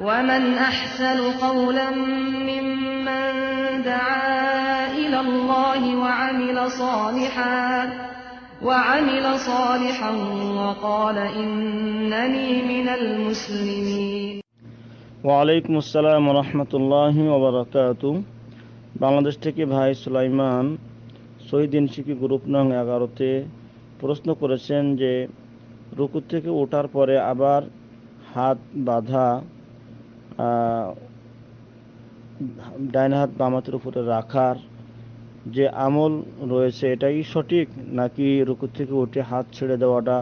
ومن أحسن قولا ممن دعا إلى الله وعمل صالحا وعمل صالحا وقال إنني من المسلمين ওয়ালাইকুম আসসালাম রহমতুল্লাহ ওবরাকাতু বাংলাদেশ থেকে ভাই সুলাইমান শহীদিন শিখি গ্রুপ নং এগারোতে প্রশ্ন করেছেন যে রুকু থেকে ওঠার পরে আবার হাত বাঁধা আহ, ডাইন হাত বাম হাতের উপরে রাখার যে আমল রয়েছে এটাই সঠিক, নাকি রুকু থেকে উঠে হাত ছেড়ে দেওয়াটা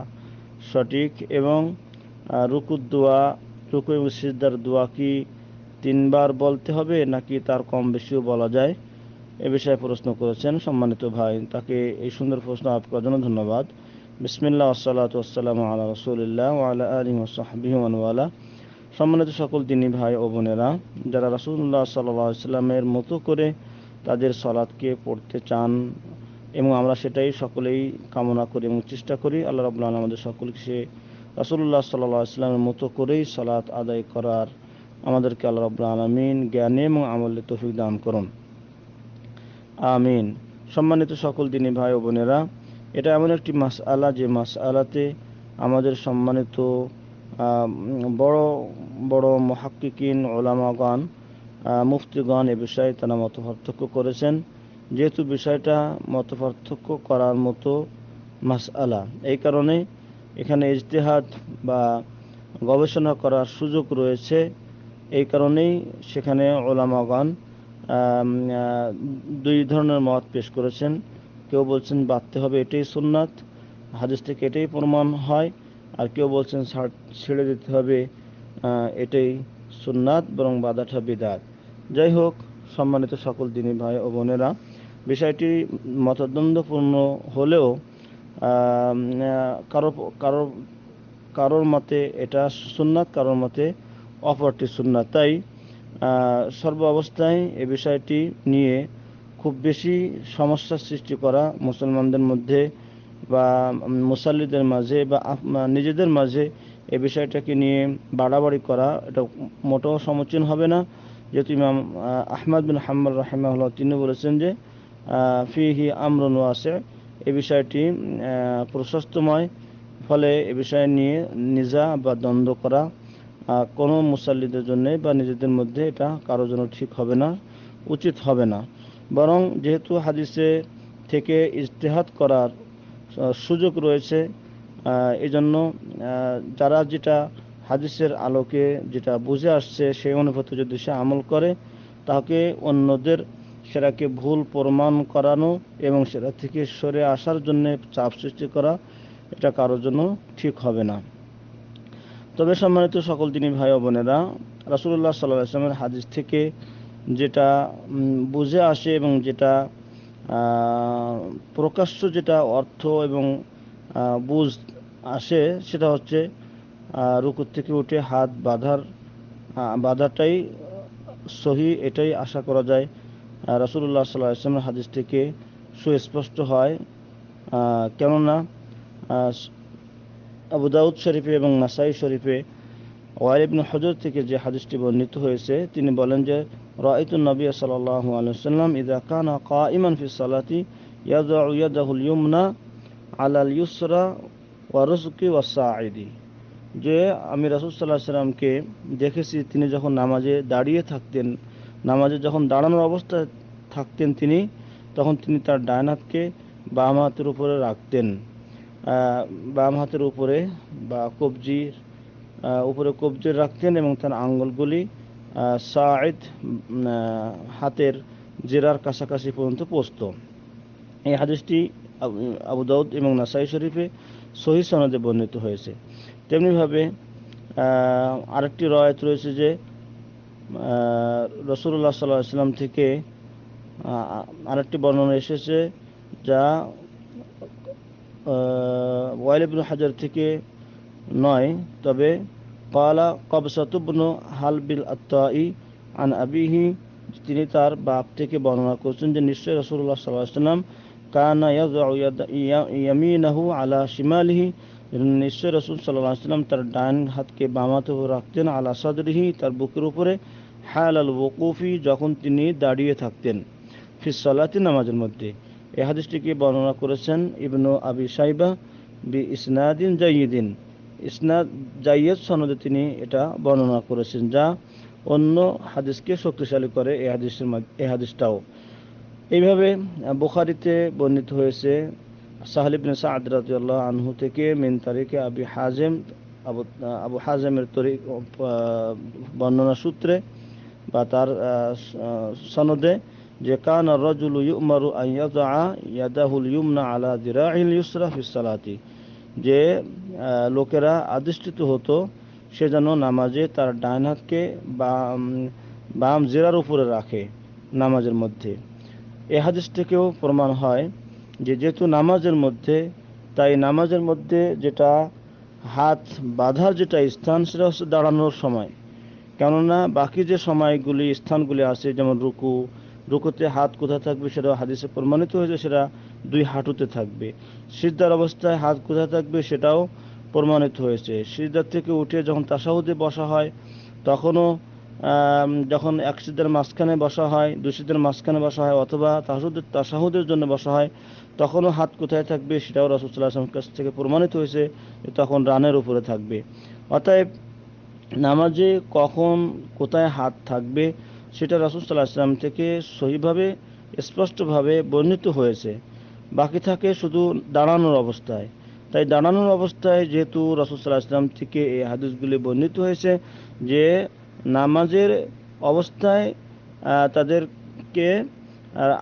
সঠিক? এবং রুকুর দোয়া, রুকু এবং সিজদার দোয়া কি তিনবার বলতে হবে, নাকি তার কম বেশিও বলা যায়? এ বিষয়ে প্রশ্ন করেছেন সম্মানিত ভাই। তাকে এই সুন্দর প্রশ্ন আপ করার জন্য ধন্যবাদ। বিসমিল্লাহ আসসালাতু আসসালামু আলা রাসূলিল্লাহ আলা সম্মানিত সকল দিনী ভাই ও বোনেরা, যারা রাসূলুল্লাহ সাল্লাল্লাহু আলাইহি সাল্লামের মতো করে তাদের সলাদকে পড়তে চান এবং আমরা সেটাই সকলেই কামনা করি এবং চেষ্টা করি, আল্লাহ রাব্বুল আলামিন আমাদের সকলকে সে রাসূলুল্লাহ সাল্লাল্লাহু আলাইহি সাল্লামের মতো করেই সালাত আদায় করার আমাদেরকে আল্লাহ রাব্বুল আলামিন জ্ঞানে এবং আমলে তৌফিক দান করুন। আমিন। সম্মানিত সকল দিনী ভাই ও বোনেরা, এটা এমন একটি মাস আলা যে মাস আলাতে আমাদের সম্মানিত বড় বড় মহাক্কিকিন, ওলামাগণ মুফতিগণ এ বিষয়ে তারা মত পার্থক্য করেছেন। যেহেতু বিষয়টা মত পার্থক্য করার মতো মাসআলা, এই কারণে এখানে ইজতেহাদ বা গবেষণা করার সুযোগ রয়েছে। এই কারণেই সেখানে ওলামাগণ দুই ধরনের মত পেশ করেছেন। কেউ বলছেন বাঁধতে হবে এটাই সুন্নাত, হাদিস থেকে এটাই প্রমাণ হয়। আর কেউ বলছেন ছাড়- দিতে হবে এটাই সুন্নাত, বরং বাধাটা বিদাত। যাই হোক, সম্মানিত সকল দিনী ভাই ও বোনেরা, বিষয়টি মতদ্বন্দ্বপূর্ণ হলেও কারও কারও কারোর মতে এটা সুন্নাত, কারোর মতে অপরটি সুন্নাত। তাই সর্ব অবস্থায় এ বিষয়টি নিয়ে খুব বেশি সমস্যার সৃষ্টি করা মুসলমানদের মধ্যে বা মুসাল্লিদের মাঝে বা নিজেদের মাঝে এ বিষয়টাকে নিয়ে বাড়াবাড়ি করা, এটা মোটেও সমীচীন হবে না। যেহেতু ইমাম আহমদ বিন হাম্মদ রাহিমাহুল্লাহ তিনি বলেছেন যে ফিহি আমরুন ওয়াসে এ বিষয়টি প্রশস্তময়, ফলে এ বিষয় নিয়ে নিজা বা দ্বন্দ্ব করা কোনো মুসাল্লিদের জন্য বা নিজেদের মধ্যে এটা কারোর জন্য ঠিক হবে না, উচিত হবে না। বরং যেহেতু হাদিসে থেকে ইজতেহাদ করার সুযোগ রয়েছে। এই জন্য যারা যেটা হাদিসের আলোকে যেটা বুঝে আসছে, সেই অনুভূতি যদি সে আমল করে তাকে অন্যদের সেটাকে ভুল প্রমাণ করানো এবং সেটা থেকে সরে আসার জন্য চাপ সৃষ্টি করা, এটা কারোর জন্য ঠিক হবে না। তবে সম্মানিত সকল দিনী ভাই বোনেরা রাসুল্লাহ সাল্লাহ আসলামের হাদিস থেকে যেটা বুঝে আসে এবং যেটা প্রকাশ্য যেটা অর্থ এবং বুঝ আসে সেটা হচ্ছে রুকুর থেকে উঠে হাত বাঁধার বাঁধাটাই সহি, এটাই আশা করা যায়। রাসুল্লাহ সাল্লাহ আসলামের হাদিস থেকে সুস্পষ্ট হয়। কেননা আবু দাউদ শরীফে এবং নাসাই শরীফে, ওয়াইল ইবনে হজর থেকে যে হাদিসটি বর্ণিত হয়েছে, তিনি বলেন যে রাইতুন নবী সাল্লাল্লাহু আলাইহি ওয়াসাল্লাম ইযা কানা কাইমান ফি সালাতি ইয়াদউ ইয়াদাহুল ইয়ুমনা আলাল ইউসরা ওয়া রুজকি ওয়া যে আমি রাসূল আলাইহি সাল্লামকে দেখেছি, তিনি যখন নামাজে দাঁড়িয়ে থাকতেন, নামাজে যখন দাঁড়ানোর অবস্থায় থাকতেন তিনি, তখন তিনি তার ডান হাতকে বাম হাতের উপরে রাখতেন। বাম হাতের উপরে বা কবজির উপরে কবজি রাখতেন এবং তার আঙ্গুলগুলি সাঈদ হাতের জেরার কাছাকাছি পর্যন্ত পৌঁছত। এই হাদিসটি আবু- দাউদ এবং নাসাই শরীফে সহি সনদে বর্ণিত হয়েছে। তেমনিভাবে আরেকটি রয়াত রয়েছে যে রসুল্লাহ সাল্লাহ ইসলাম থেকে আরেকটি বর্ণনা এসেছে যা ওয়াইল ইবনু হাজার থেকে নয়, তবে কালা কবসাতুবনু হালবিল আত্মাই আন আবিহি তিনি তার বাপ থেকে বর্ণনা করছেন যে নিশ্চয় রসুল্লাহ সাল্লাহ সাল্লাম কানা ইয়ামিনাহু আলা শিমালিহি। নিশ্চয় রসুল সাল্লাহ সাল্লাম তার ডান হাতকে বামাতে রাখতেন, আলা সাদরিহি, তার বুকের উপরে। হায়াল আল ওকুফি, যখন তিনি দাঁড়িয়ে থাকতেন ফিস সালাতি নামাজের মধ্যে। এই হাদিসটিকে বর্ণনা করেছেন ইবনু আবি সাইবা বি ইসনাদিন জাইয়িদিন ইসনাদ জাইয়দ সনদে তিনি এটা বর্ণনা করেছেন যা অন্য হাদিসকে শক্তিশালী করে এই হাদিসের এই হাদিসটাও। এইভাবে বুখারীতে বর্ণিত হয়েছে সাহাল ইবনে সাদ আনহু থেকে মিন তারিখে আবি হাজেম আবু আবু হাজেমের আহ, বর্ণনা সূত্রে বা তার সনদে যে কান রজুল ইউমারু আন ইয়াদা ইয়াদাহুল ইউমনা আলা দিরাইল ইউসরা ফিস যে লোকেরা আদিষ্ঠিত হতো, সে যেন নামাজে তার ডান হাতকে বাম বাম জেরার উপরে রাখে নামাজের মধ্যে। এ হাদিস থেকেও প্রমাণ হয় যে, যেহেতু নামাজের মধ্যে, তাই নামাজের মধ্যে যেটা হাত বাঁধার যেটা স্থান, সেটা হচ্ছে দাঁড়ানোর সময়। কেননা বাকি যে সময়গুলি, স্থানগুলি আছে, যেমন রুকু, রুকুতে হাত কোথায় থাকবে সেটা হাদিসে প্রমাণিত হয়েছে, সেটা দুই হাঁটুতে থাকবে। সিদ্ধার অবস্থায় হাত কোথায় থাকবে সেটাও প্রমাণিত হয়েছে। সিদ্ধার থেকে উঠে যখন তাসাহুদে বসা হয়, তখনও যখন এক সিদ্ধার মাঝখানে বসা হয়, দুই সিদ্ধার মাঝখানে বসা হয়, অথবা তাসাহুদের তাসাহুদের জন্য বসা হয়, তখনও হাত কোথায় থাকবে সেটাও রসুল্লাহ আসলামের কাছ থেকে প্রমাণিত হয়েছে তখন রানের উপরে থাকবে। অতএব নামাজে কখন কোথায় হাত থাকবে সেটা রাসুল সাল্লাহ আসলাম থেকে সহিভাবে, স্পষ্টভাবে বর্ণিত হয়েছে। বাকি থাকে শুধু দাঁড়ানোর অবস্থায়। তাই দাঁড়ানোর অবস্থায় যেহেতু রাসুল সাল্লাহ আসলাম থেকে এই হাদিসগুলি বর্ণিত হয়েছে যে নামাজের অবস্থায় তাদেরকে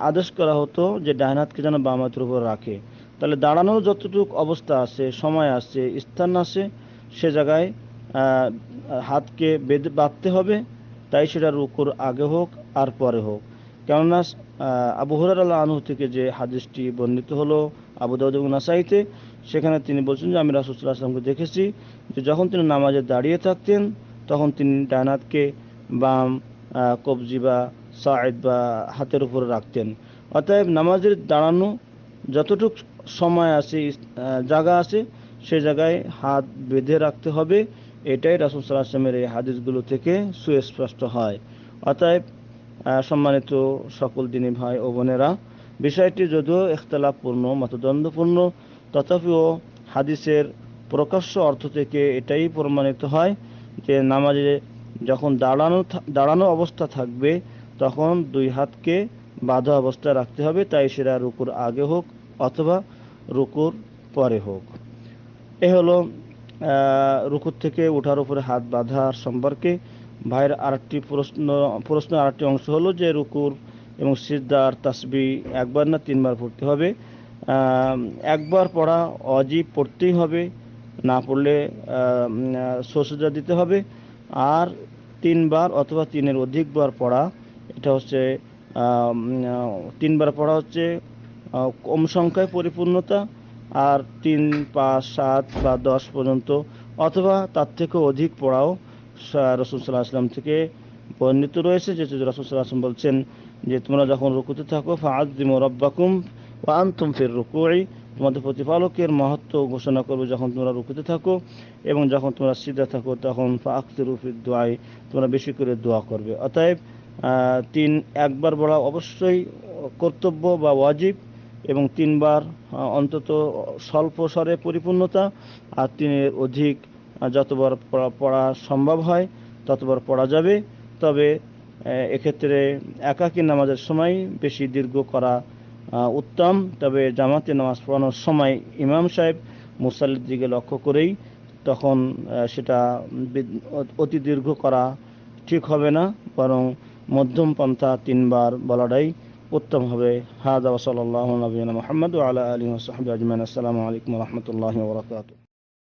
আদেশ করা হতো যে ডান হাতকে যেন বাম হাতের উপর রাখে। তাহলে দাঁড়ানোর যতটুকু অবস্থা আছে, সময় আছে, স্থান আছে, সে জায়গায় হাতকে বেঁধে বাঁধতে হবে। তাই সেটা রুকুর আগে হোক আর পরে হোক। কেননা আবু হুরার আল্লাহ আনহু থেকে যে হাদিসটি বর্ণিত হলো আবু দাউদ নাসাইতে, সেখানে তিনি বলছেন যে, আমি রাসুল্লাহ আসলামকে দেখেছি যে যখন তিনি নামাজে দাঁড়িয়ে থাকতেন, তখন তিনি ডান হাতকে বাম কবজি বা সাইদ বা হাতের উপরে রাখতেন। অতএব নামাজের দাঁড়ানো যতটুক সময় আছে জায়গা আছে, সে জায়গায় হাত বেঁধে রাখতে হবে। এটাই রাসুল সাল্লাহ আসলামের এই হাদিসগুলো থেকে সুস্পষ্ট হয়। অতএব সম্মানিত সকল দিনী ভাই ও বোনেরা, বিষয়টি যদিও ইখতলাফপূর্ণ মতদ্বন্দ্বপূর্ণ, তথাপিও হাদিসের প্রকাশ্য অর্থ থেকে এটাই প্রমাণিত হয় যে নামাজে যখন দাঁড়ানো দাঁড়ানো অবস্থা থাকবে, তখন দুই হাতকে বাঁধা অবস্থায় রাখতে হবে, তাই সেটা রুকুর আগে হোক অথবা রুকুর পরে হোক। এ হলো রুকুর থেকে ওঠার উপরে হাত বাঁধার সম্পর্কে ভাইয়ের আরেকটি প্রশ্ন প্রশ্ন আরেকটি অংশ হলো যে রুকুর এবং সিদ্ধার তাসবি একবার না তিনবার পড়তে হবে। একবার পড়া অজীব পড়তেই হবে, না পড়লে সসুজা দিতে হবে। আর তিনবার অথবা তিনের অধিকবার পড়া, এটা হচ্ছে তিনবার পড়া হচ্ছে কম সংখ্যায় পরিপূর্ণতা। আর তিন, পাঁচ, সাত বা দশ পর্যন্ত, অথবা তার থেকে অধিক পড়াও রসুল আসলাম থেকে বর্ণিত রয়েছে যে রসুল বলছেন যে, তোমরা যখন রুকুতে থাকো ফাআদিম রব্বাকুম আনতুম ফির রুকুই। তোমাদের প্রতিপালকের মহত্ব ঘোষণা করবে যখন তোমরা রুকুতে থাকো এবং যখন তোমরা সিদ্ধা থাকো, তখন ফাআক্তিরু ফিদ দোয়াই তোমরা বেশি করে দোয়া করবে। অতএব তিন, একবার বলা অবশ্যই কর্তব্য বা ওয়াজিব এবং তিনবার অন্তত স্বল্প স্বরে পরিপূর্ণতা, আর তিনের অধিক যতবার পড়া- সম্ভব হয় ততবার পড়া যাবে। তবে এক্ষেত্রে একাকী নামাজের সময় বেশি দীর্ঘ করা উত্তম। তবে জামাতে নামাজ পড়ানোর সময় ইমাম সাহেব মুসাল্লির দিকে লক্ষ্য করেই তখন সেটা অতি দীর্ঘ করা ঠিক হবে না। বরং মধ্যম পন্থা তিনবার বলাটাই উত্তম হবে। হাদা ওসল আল্লাহ নবীনা মোহাম্মদ আলা আলী ওসহাবি আজমান আসসালামু আলাইকুম রহমতুল্লাহ বরকাত